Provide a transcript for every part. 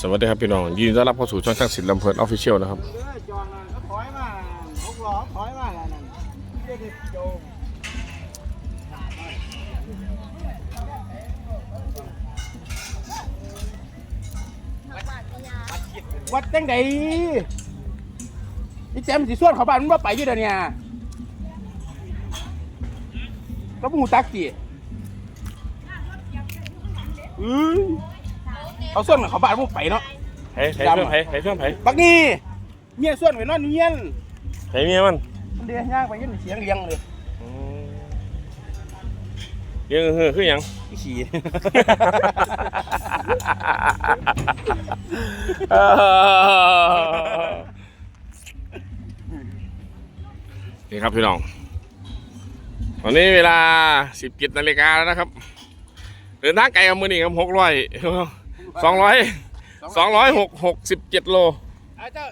สวัสดีครับพี่น้องยินดีต้อนรับเข้าสู่ช่องช่างศิลป์ลำเพลินออฟฟิเชียลนะครับเออจองนั่นก็ถอยมาหลอถอยมาแล้วนั่นเด็กๆโจมวัดจังไดนี่แจมสิส่วนเขาบ้านมันว่าไปอยู่เดี๋ยวนี้ก็มูตักจีเอ้ย เอาส่วนเขาบ้านมันไปเนาะเฮ้ยเฮ้ยเพื่อนเฮ้ยเฮ้ยเพื่อนเฮ้ยบักนี่เมียส่วนไว้นอนเมียนเฮ้ยเมียมันมันเดียย่างไปยินเสียงเลี้ยงเลยอืมยังเฮ้อคือหยัง พี่ขี่ นี่ครับพี่น้อง ตอนนี้เวลาสิบเจ็ดนาฬิกาแล้วนะครับ เดินทางไกลกับมือนี่ครับหกร้อย สองร้อยสองร้อยหกหกสิบเจ็ดโลอาเจ้า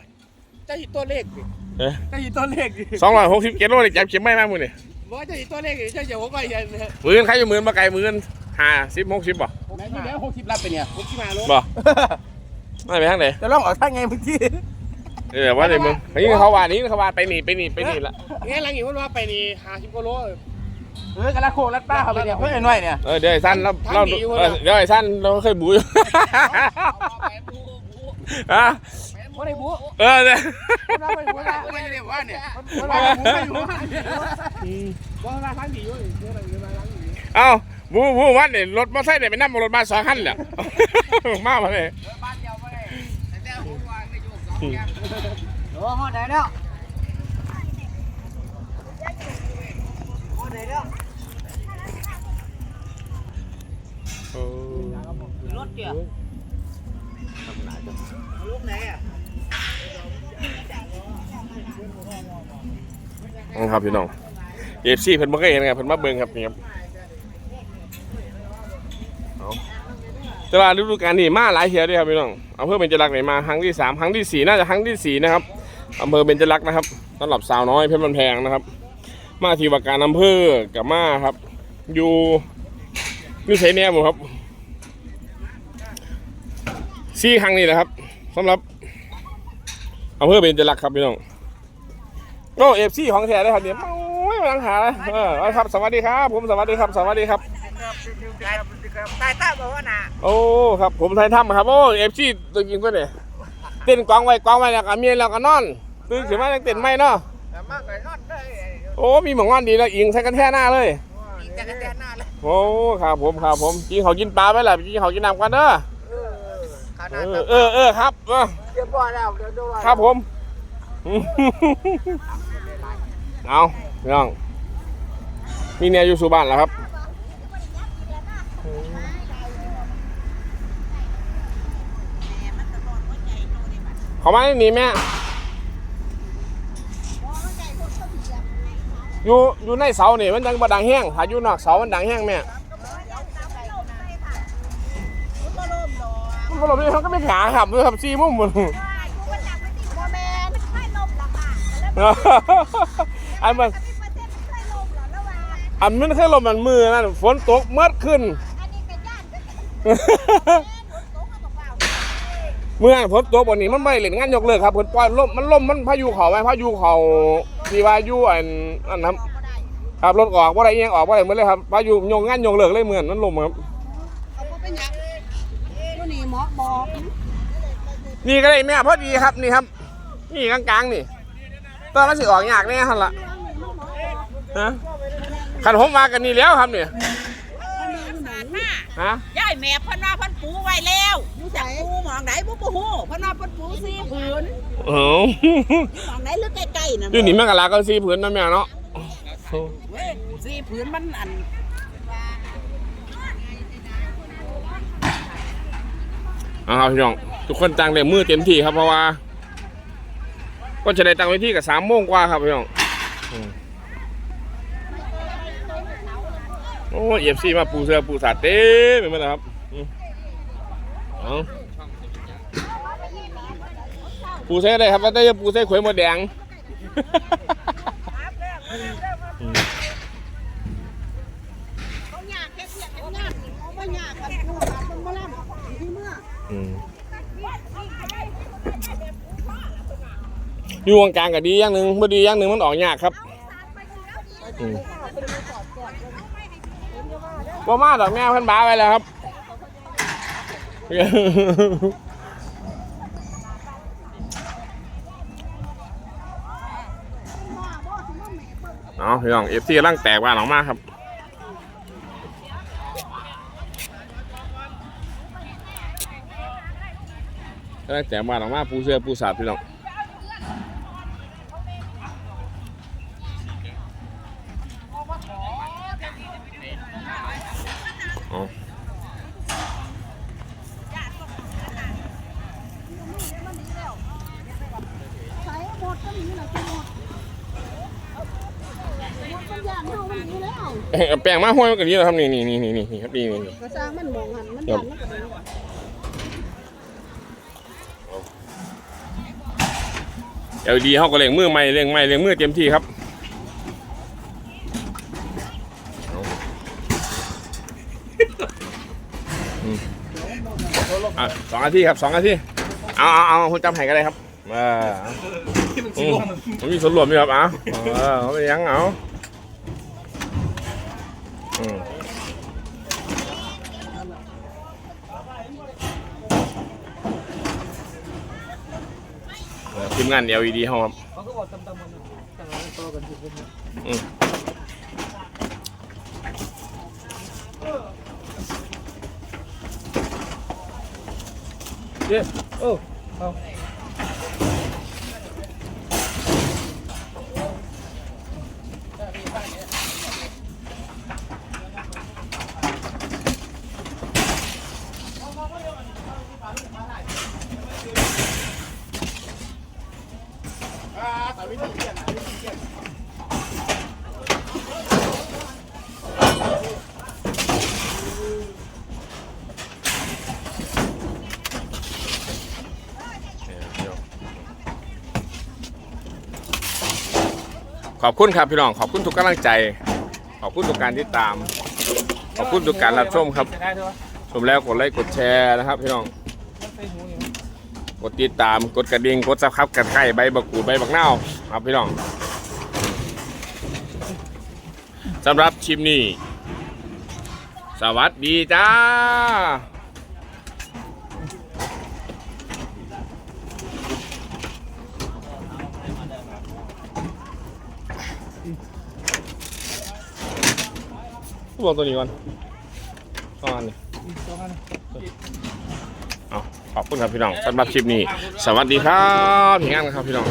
เจ้าหิตัวเลขดิเอ๊ะเจ้าหิตัวเลขดิสองร้อยหกสิบเจ็ดโลเลยจับเข็มไม่มากมือนี่บอกว่าเจ้าหิตัวเลขดิเจ้าอย่าหัวก้อยยันเลยมือใครอยู่มือมาไกลมือห้าสิบหกสิบบ่แม่นี่แล้วหกสิบรับไปเนี่ยหกสิบห้าโลบ่ไม่ไปทางไหนจะลองออกทางไงเมื่อกี้เออว่าในมึงนี่เขาว่านี่เขาว่าไปนี่ไปนี่ไปนี่ละงั้นหลังอยู่ว่าว่าไปนี่ห้าสิบกิโล เออกระลาโคกลัดป้าเขาไปเนี่ยเพื่อนหน่อยเนี่ยเออเดี๋ยวไอ้สั้นเราทางเราหนีอยู่เออนะเดี๋ยวไอ้สั้นเราเคยบูอยู่ฮะว่าได้บุเออเนี่ยว่าไปบุว่าไม่ได้ว่าเนี่ยว่าไปบุไม่อยู่ว่าว่าทางดีอยู่เดี๋ยวเราเดี๋ยวเราทางดีเอ้าบูบูวัดเนี่ยรถมอเตอร์ไซค์เนี่ยไปนั่งบนรถมาสองคันแหละมามาเลยบ้านเดียวไม่ได้แต่แต่ผมว่าไม่อยู่สองแยกโอ้หอดไหนแล้วหอดไหนแล้วรถเกี่ยวลูกไหนอะ ครับพี่น้องเอฟซีเพิ่นบ่เคยเห็นไงเพิ่นมาเบิ่งครับนี่ครับเอาแต่ว่าฤดูกาลนี้มาหลายเที่ยวด้วยครับพี่น้องอำเภอเบญจรักษ์นี่มาครั้งที่สามครั้งที่สี่น่าจะครั้งที่สี่นะครับอำเภอเบญจรักษ์นะครับสำหรับสาวน้อยเพชรบันแพงนะครับ มาที่ว่าการอำเภอกับมาครับ อยู่นี่ใช้แนวครับสี่ครั้งนี่แหละครับสำหรับอำเภอเบญจรักษ์ครับพี่น้อง โอ้เอฟซีของแท้เลยครับเนี่ยโอ้ยมาลังหาเลยเออเอาครับ สวัสดีครับ ผมสวัสดีครับ สวัสดีครับ ตายตาบอกว่าน่ะโอ้ครับผมไทยถ้ำครับโอ้เอฟซีตัวจริงตัวเนี่ยเต้นกองไว้กองไว้แล้วก็เมียแล้วก็นอนตื่นขึ้นมายังเต้นไม่เนาะแต่มากไปนอนได้โอ้มีหมองงอนดีแล้วอิงใส่กันแท่หน้าเลยแต่กันแต่หน้าเลยโอ้ครับผมครับผมกินเขาวกินปลาไปแหละกินเขาวกินน้ำกันเด้อเออขเอนาดอเออเออครับเออเรียบร้อยแล้วเดี๋ยวดูว่าครับผม เอาพี่น้อง มีเนี่ยอยู่สุบ้านแล้วครับเขามาในนี่แม่อยู่อยู่ในเสานี่มันดังบดังแห้งถ้าอยู่นอกเสามันดังแห้งแม่มันก็ลมนี่เขาก็ไม่ขาขับด้วยครับซีมุ่มหมด อันมันอันมันแค่ลมมันมือนั่นฝนตกเมื่อขึ้นเมื่อฝนตกวันนี้มันไม่เล่นงานยกเลิกครับเพิ่นปล่อยลมมันลมมันพายุเขาไหมพายุเขาที่ว่าอยู่อันอันนั้นครับรถออกว่าอะไรเอียงออกว่าอะไรเหมือนเลยครับพายุยงงานยกเลิกเลยเหมือนมันลมครับนี่หมอบอกนี่ก็ได้แม่พอดีครับนี่ครับ นี่กลางๆนี่ตอนมันสิออกยากแน่ฮันละ ฮะขันผมมากันนี่แล้วครับเนี่ยฮะยายแม่เพันว่าเพันปูไว้แล้วรู้จักปูหมองไหนบุบฮู้เพันว่าเพันปูสี่ผืนโอ้หมองไหนหรือใกล้ๆน่ะอยู่นี่แม่กะลาก็ซีผืนนะแม่เนาะเว้ยสี่ผืนมันอันเอาครับพี่น้องทุกคนตั้งแต่มือเต็มที่ครับเพราะว่า ก็จะได้ตั้งไว้ที่กับสามโมงกว่าครับพี่น้อง อ้เอฟซีมาปูเสือปูสาดเต้ไหมดแล้วครับปูเส้ได้ครับว่าได้ปูเส้ขวยหมดแดงอยู่วงกลางก็ดีอย่างหนึ่งพอดีอย่างหนึ่งมันออกยากครับ บ่มาดอกแม่เพิ่นบาไว้แล้วครับเอาพี่น้องเอฟซีร่างแตกว่าหนองมากครับร่างแตกว่าหนองมากปูเสื้อปูสาดพี่น้องเอา ใส่หมดก็มี แหละหมดหมดมันอย่างเท่ามันนี้แล้วเอ้ยเอาแป้งมาห้อยมันกันนี้แล้วครับนี่นี่นี่นี่นี่ครับนี่นี่นี่กระซังมันมองหันมันยันมันก็เลยเอลดีเขาก็เล่งมือใหม่เล่งใหม่เล่งมือเต็มที่ครับอืมอะสองนาทีครับสองนาทีเอาเอาเอาคุณจำไห้กันเลยครับ เอออืมมันมีส่วนรวมด้วยครับเอาเออเขาไปยังเอาอืมเออทีมงาน LED เขาครับเขาก็บอกตำๆมันต่างกันต่อกันถูกไหมอืมเย้โอ้เอา ขอบคุณครับพี่น้อง ขอบคุณทุกกำลังใจ ขอบคุณทุกการติดตาม ขอบคุณทุกการรับชมครับ ชมแล้วกดไลค์กดแชร์นะครับพี่น้อง กดติดตามกดกระดิ่งกดซับครับกันไข่ใบบักกูดใบบักนาวครับพี่น้องสำหรับชิมนี้สวัสดีจ้าบอกตัวนี้ก่อนประมาณนี้สองอันเอา ขอบคุณครับพี่น้องสำหรับคลิปนี้ สวัสดีครับพี่งานครับพี่น้อง